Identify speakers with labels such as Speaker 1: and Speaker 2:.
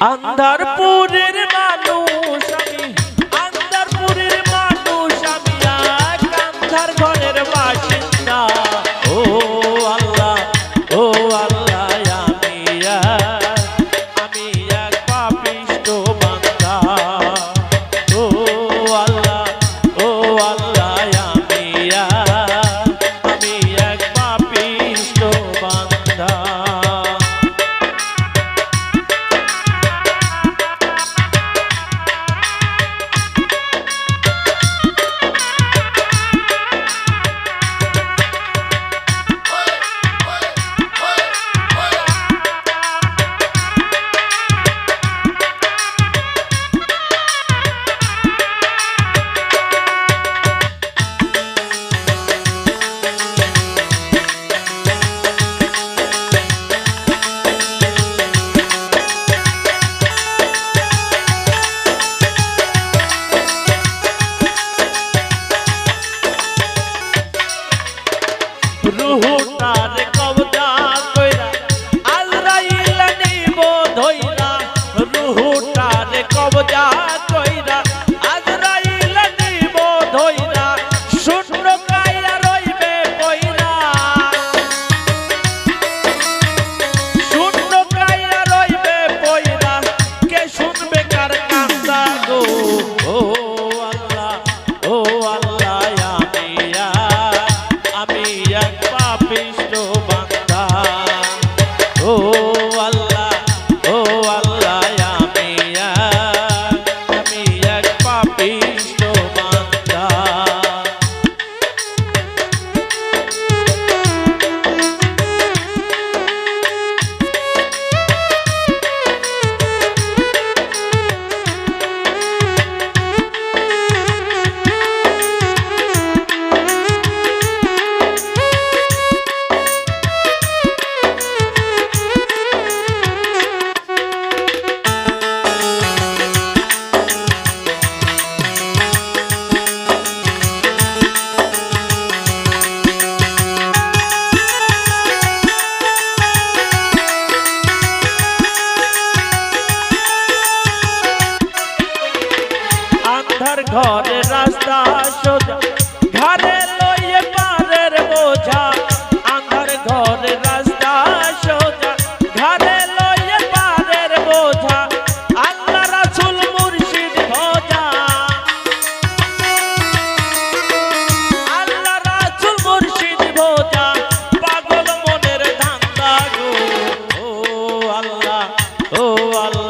Speaker 1: আন্ধারপুরের মানুষ রুহুটার কবজা কইরা আজরাইল নেব ধইরা রুহুটার কবজা ঘরের রাস্তা সোজা, ঘরে লইয়ে পারের বোঝা। আমার ঘরে রাস্তা সোজা, ঘরে লইয়ে পারের বোঝা। আল্লাহ রাসুল মুর্শিদ ভোজা। আল্লাহ রাসুল মুর্শিদ ভোজা। পাগল মনের ধান্দা গো। ও আল্লাহ ও আল্লাহ।